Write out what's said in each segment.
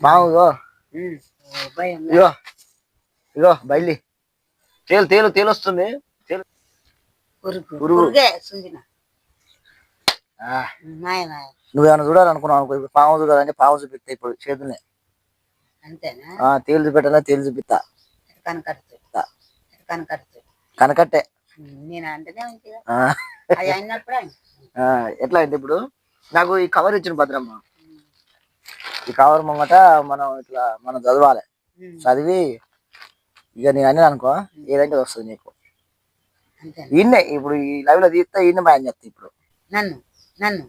పాము ఇగో ఇగో బయలు తేలు తేలు తేలు వస్తుంది మాయ నువ్వేమైనా చూడాలనుకున్నావు అనుకో. ఇప్పుడు పాము చూడాలంటే పాము చూపిస్తా ఇప్పుడు చేతుల్ని. అంతేనా? ఆ తేలు చూపెట్టాలా? తేలు చూపిస్తా. కనకట్టే. ఎట్లా అంటే ఇప్పుడు? నాకు ఈ కవర్ ఇచ్చిన భద్రమ్మ. ఈ కవర్ ముంగట మనం ఇట్లా మనం చదవాలి. చదివి ఇక నేను అనేది అనుకో ఏదంటే వస్తుంది నీకు? ఈయన్నే ఇప్పుడు ఈ లైవ్లో తీస్తే ఈయన భయం చేస్తా ఇప్పుడు. నన్ను నన్ను.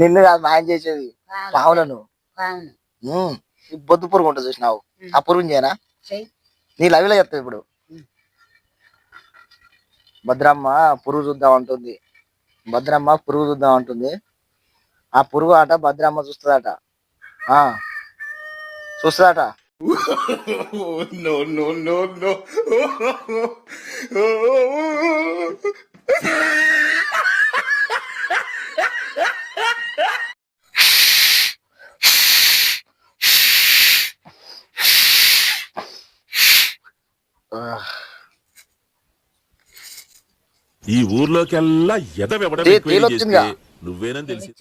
నిన్ను కాదు మాయం చేసేది పావులు, పావులను. బొద్దు పురుగు ఉంటుంది చూసినావు? ఆ పురుగుని చేయనా? నీ లైవ్లో చెప్తావు ఇప్పుడు. భద్రమ్మ పురుగు చూద్దాం అంటుంది. భద్రమ్మ పురుగు చూద్దాం అంటుంది. ఆ పురుగు ఆట భద్రమ్మ చూస్తుందట. ఆ. చూస్తుందట. ఈ ఊర్లోకెల్లా ఎదవెవడం నువ్వేనని తెలిసి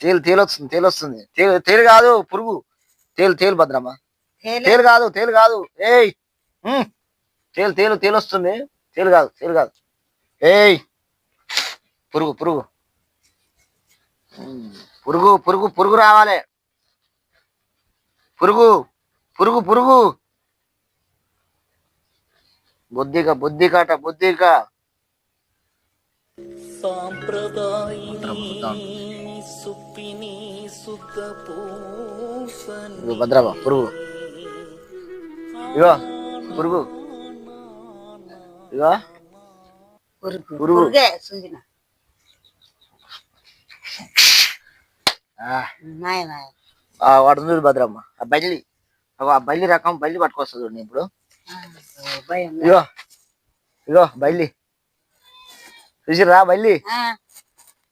తేలు తేలు వస్తుంది తేలు వస్తుంది తేలు కాదు పురుగు. తేలు తేలు భద్రమ్మ. తేలే. కాదు తేలు కాదు. ఏయ్. తేలు తేలు తేలు వస్తుంది తేలు కాదు తేలు కాదు. ఏయ్ పురుగు పురుగు. పురుగు పురుగు పురుగు రావాలి. పురుగు పురుగు పురుగు. బుద్ధిక బుద్ధికాట బుద్ధిక ఇగో భద్రమ్మ పురుగు. ఇగో పురుగు. ఇగో. పురుగు. పురుగు. సుందిన. వాడు ఉంది చూడు భద్రమ్మ. ఆ బల్లి. అగో ఆ బల్లి రకం బల్లి పట్టుకొస్తుంది ఇప్పుడు. ఇగో. ఇగో బల్లి. చూసిరా ఆ,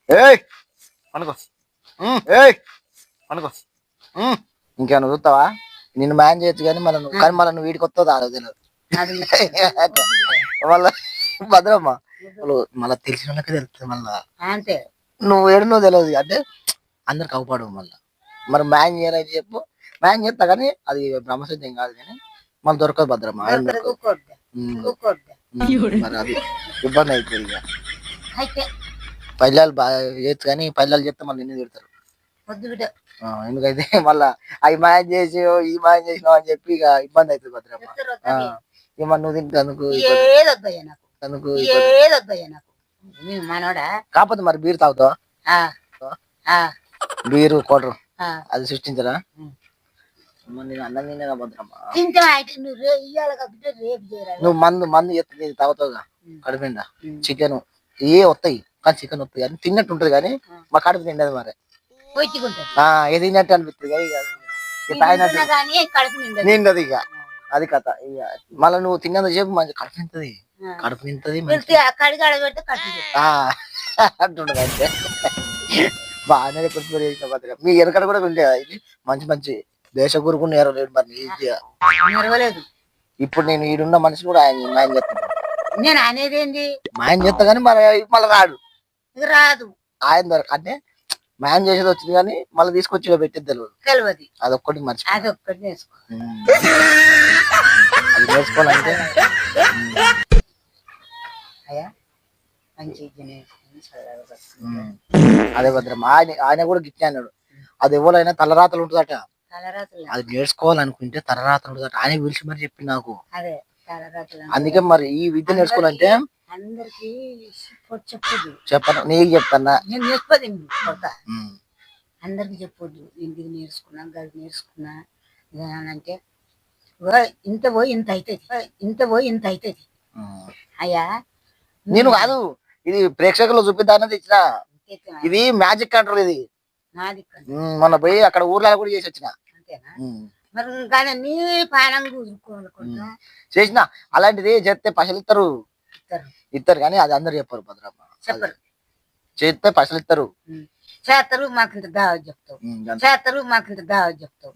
ఏయ్! అనుకో ఏయ్! అనుకో. ఇంకేమైనా చూస్తావా? నిన్ను మ్యాన్ చేయొచ్చు కానీ మళ్ళీ నువ్వు కానీ మళ్ళీ నువ్వు వీడికి వస్తావు రాదు తెలియదు. అది మళ్ళా భద్రమ్మ. వాళ్ళు మళ్ళీ తెలిసిన వాళ్ళకి తెలుస్తుంది మళ్ళా. అంతే. నువ్వు ఏడునో తెలియదు. అంటే అందరికి అవపడు మళ్ళీ. మరి మ్యాన్ చేయాలని చెప్పు. మ్యాన్ చేస్తా కానీ అది బ్రహ్మసత్యం కాదు కానీ మన దొరకదు భద్రమ్మ. మరి అది ఇబ్బంది అయితే పల్లెలు బాగా చేయొచ్చు కానీ పల్లెలు చెప్తే మళ్ళీ నిన్ను తిడతారు. వద్దు బిడ్డ. ఆ, ఎందుకైతే మళ్ళా అవి మాయం చేసి ఈ మాయం చేసినావు అని చెప్పి ఇక ఇబ్బంది అవుతుంది భద్రమ్మ. తిడతారు ఆ, వద్దని. ఇక మరి నువ్వు తింటందుకు ఏదొద్దయ్యా నాకు? అందుకు ఏదొద్దయ్యా నాకు? మీ మనోడా కాకపోతే మరి బీరు తాగుతావా? ఆ, ఆ, బీరు కోటరు ఆ. అది సృష్టించరా? ఉమ్. మరి నేను అన్నం తినేగా భద్రమ్మ? తింటే అయితే నువ్వు రే ఇయ్యాలి కాబట్టి రేపు చేయరా? నువ్వు మందు మందు ఎత్తుంది తాగుతావుగా. కడుపుండా. చికెన్. ఏ వస్తాయి? కానీ చికెన్ వస్తాయి. కానీ తిన్నట్టు ఉంటుంది కానీ మా కడుపు తిండదు మరి. ఏది తిన్నట్టు అనిపిస్తుంది ఇక నిండదు. అది కథ. ఇక మళ్ళీ నువ్వు తిన్నంత సేపు మంచి కడుపు నింతది ఆ. కడుపు. ఆ, అంటుండదు అంటే బాగానే భద్ర. మీ వెనకడ కూడా ఉండే ఇది? మంచి మంచి దేశ గురుకు నేరలేడు మరి. ఈజీగా ఇప్పుడు నేను ఈడున్న మనిషిని కూడా ఆయన మాయం చేస్తాను నేను అనేది ఏంది? మాయం చేస్తా కానీ మరి మళ్ళీ రాడు. రాదు. ఆయన దొరక అంటే మాయం చేసేది వచ్చింది కానీ మళ్ళీ తీసుకొచ్చి ఈడ పెట్టేది తెలియదు తెలియదు అదొక్కటి మర్చి అది ఒక్కటి నేర్చుకో అది నేర్చుకోవాలంటే. అయ్యా. అదే భద్రం. ఆయన ఆయన కూడా గిట్టే అన్నాడు. అది ఎవరైనా తలరాతలు ఉంటుందట. తలరాత్రులు అది నేర్చుకోవాలనుకుంటే తలరాతలు ఉంటుందట. ఆయన పిలిచి మరి చెప్పి నాకు. అదే. అందుకే మరి ఈ విద్య నేర్చుకోవాలంటే అందరికి చెప్పొద్దు. చెప్పను. నీకు చెప్తానా? నేను కొడతా. అందరికి చెప్పొద్దు. ఇంటికి నేర్చుకున్నా గది నేర్చుకున్నా. అంటే "ఓ, ఇంత పోయి ఇంత అవుతుంది ఇంత పోయి ఇంత అవుతుంది. అయ్యా నేను కాదు ఇది ప్రేక్షకులు చూపిద్దానది ఇచ్చిన. ఇది మ్యాజిక్ కంట్రోల్ ఇది. మొన్న పోయి అక్కడ ఊర్లో కూడా చేసి వచ్చిన. అంతేనా? నీ పానం చేసిన అలాంటిది చేస్తే పైసలు ఇస్తారు ఇస్తారు కానీ అది అందరు చెప్పరు భద్రమ్మ. చెప్పరు. చేస్తే పైసలు ఇస్తారు. చేస్తారు మాకు ఇంత దావత్ చెప్తావు. చేస్తారు మాకు ఇంత దావత్ చెప్తావు.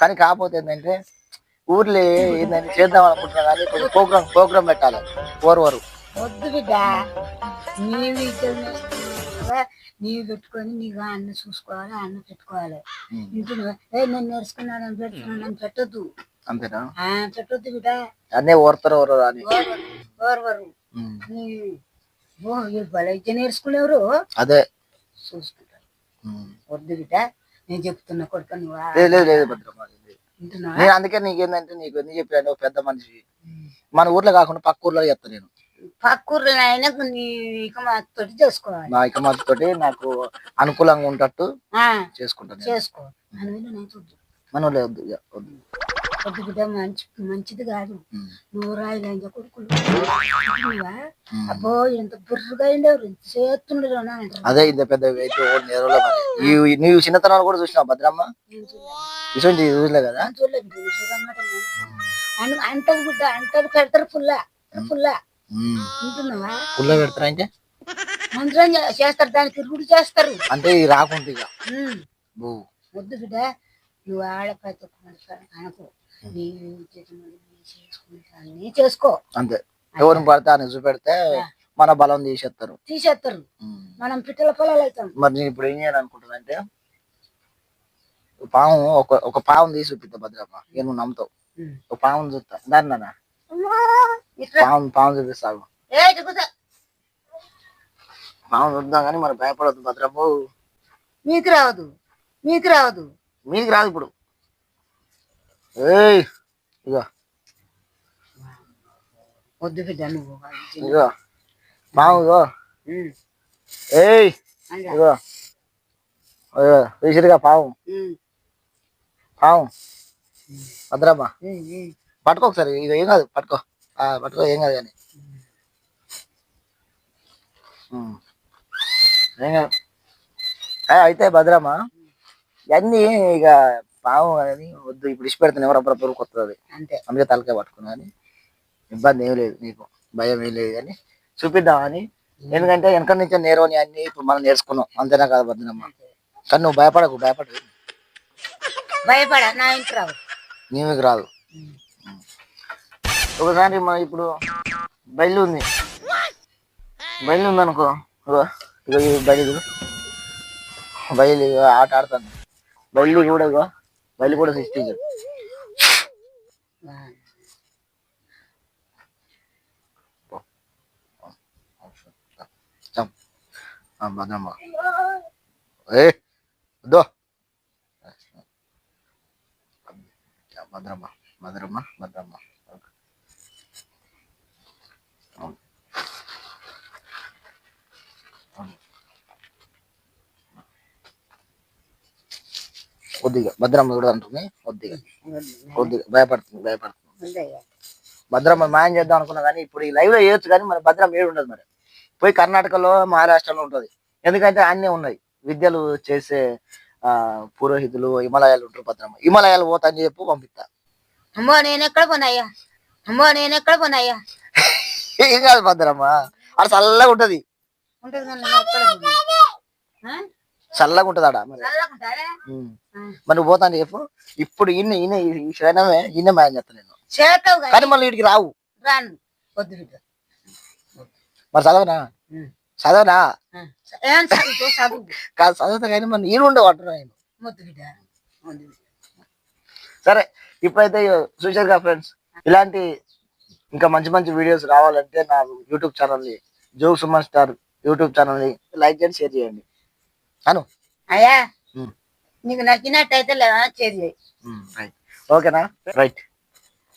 కానీ కాకపోతే ఏంటంటే ఊర్లో ఏంటంటే చేద్దాం అనుకుంటున్నా కానీ కొంచెం ప్రోగ్రామ్ ప్రోగ్రామ్ పెట్టాలి. ఓర్వరు వద్దు బిడ్డ. నీవు పెట్టుకొని నీకు అన్న చూసుకోవాలి అన్న పెట్టుకోవాలి. ఉమ్, ఇంటి ఏ నేను నేర్చుకున్నాను అని పెట్టుకున్నాను అని పెట్టొద్దు. అంతేనా? ఆ, పెట్టొద్దు బిడ్డ. అన్నీ ఓర్తారు అని ఓర్వరు ఓ బలైతే నేర్చుకునేవారు అదే. చూసుకుంటారు. వద్దు బిడ్డ నేను చెప్తున్నా కొడుకు నువ్వు లేదు లేదు? నేను అందుకే నీకేందంటే నీకు ఎందుకు చెప్పాను పెద్ద మనిషి. మన ఊర్లో కాకుండా పక్క ఊర్లో చెప్తా నేను. పక్కూర్లో అయినా నీ ఇక మా తోటి చేసుకోవాలి. నా ఇక తోటి నాకు అనుకూలంగా ఉంటట్టు చేసుకుంటాను. చేసుకో. మన ఊర్లో వద్దు వద్దు. బిడ్డ మంచి మంచిది కాదు. నువ్వు రాయిలంజ కొడుకులు. అబ్బో ఎంత బుర్రగా ఉండేవారు అంటారు. అదే ఇంత పెద్ద నీవు చిన్నతనాలు కూడా చూసినావు భద్రమ్మ. ఇటువంటి చూసలే కదా? చూడలేదు అంటది బిడ్డ అంటది పెడతారు పుల్ల పుల్ల. పుల్ల పెడతారా అంటే మంత్రం చేస్తారు దానికి తిరుగుడు చేస్తారు. అంటే ఇది రాకుండా ఇక. ఉమ్. బూ. వద్దు బిడ్డ నువ్వు అనుకో నీ చేసుకుంటాను. నీ చేసుకో. అంతే. ఎవరిని పడితే అని చూపెడితే మన బలం తీసేస్తారు. తీసేస్తారు. ఉమ్. మనం పిట్టల పొలాలు అవుతాం. మరి నేను ఇప్పుడు ఏం చేయాలనుకుంటున్నా అంటే పాము ఒక ఒక పాము తీసి చూపిస్తా భద్రమ్మ. ఇక నువ్వు నమ్ముతావు. ఒక పాము చూస్తా. దాన్ని నాన్న. పాము పాము కూర్చో. పాము చూద్దాం కానీ మరి భయపడద్దు భద్రమ్మ మీకు రావదు మీకు రావదు మీదికి రాదు ఇప్పుడు. ఏయ్ ఇగో వద్దు బిడ్డ నువ్వు ఇగో పాము ఇగో. ఏయ్. ఇగో పాము. పాము భద్రమ్మ. పట్టుకో ఒకసారి ఇక ఏం కాదు పట్టుకో. పట్టుకో ఏం కాదు కానీ. అయితే భద్రమ్మ ఇవన్నీ ఇక పాము అని వద్దు ఇప్పుడు ఇచ్చి ఎవరు అప్పుడప్పుడు కొత్తది. అంతే. అందుకే తలకాయ పట్టుకున్నా కానీ ఇబ్బంది ఏం లేదు నీకు భయం ఏం లేదు కానీ చూపిద్దామని. ఎందుకంటే వెనక నుంచి నేర్వని అన్ని ఇప్పుడు మనం నేర్చుకున్నాం అంతేనా కదా భద్రమ్మ? కానీ నువ్వు భయపడకు భయపడకు. భయపడ నా ఇంటి రావు. నీకు రాదు. ఒకసారి మా ఇప్పుడు బయలు ఉంది. బయలు ఉంది అనుకో ఇగో బయలు బయలు ఆట ఆడతాను బయలు కూడా ఇగో బయలు కూడా సృష్టించాడు భద్రమ్మ ఏ వద్దో భద్రమ్మ భద్రమ్మ భద్రమ్మ కొద్దిగా భద్రమ్మ కూడా అంటుంది. కొద్దిగా కొద్దిగా భయపడుతుంది భయపడుతుంది. భద్రమ్మ మాయం చేద్దాం అనుకున్నా కానీ ఇప్పుడు ఈ లైవ్లో చేయొచ్చు కానీ మరి భద్రమ్మ ఏడు ఉండదు మరి. పోయి కర్ణాటకలో మహారాష్ట్రలో ఉంటది. ఎందుకంటే అన్నీ ఉన్నాయి. విద్యలు చేసే ఆ పురోహితులు హిమాలయాలు ఉంటారు భద్రమ్మ. హిమాలయాలు పోతా అని చెప్పు పంపిస్తా. అమ్మో నేను ఎక్కడ పోనాయ్యా? అమ్మో నేను ఎక్కడ పోనాయ్యా? ఏం కాదు భద్రమ్మ. అక్కడ చల్లగా ఉంటది. చల్లగా ఉంటది ఆడ మరి. మరి నువ్వు పోతా అని చెప్పు. ఇప్పుడు ఈయన ఈయన ఈ క్షణమే ఈయన మాయం చేస్తా నేను. చేస్తావు కానీ మళ్ళీ వీడికి రావు. రాను. వద్దు బిడ్డ మరి చదవనా. చదవనా? కాదు చదువుతా కానీ మన ఈయన ఉండే వాటర్ ఆయన వద్దు బిడ్డ. వద్దు బిడ్డ. సరే ఇప్పుడైతే చూసారుగా ఫ్రెండ్స్ ఇలాంటి ఇంకా మంచి మంచి వీడియోస్ రావాలంటే నా యూట్యూబ్ ఛానల్ని జోగ్ సుమన్ స్టార్ యూట్యూబ్ ఛానల్ని లైక్ చేయండి షేర్ చేయండి. అను. అయ్యా. నీకు నచ్చినట్టయితే లేదా చేరి రైట్. ఓకేనా? రైట్.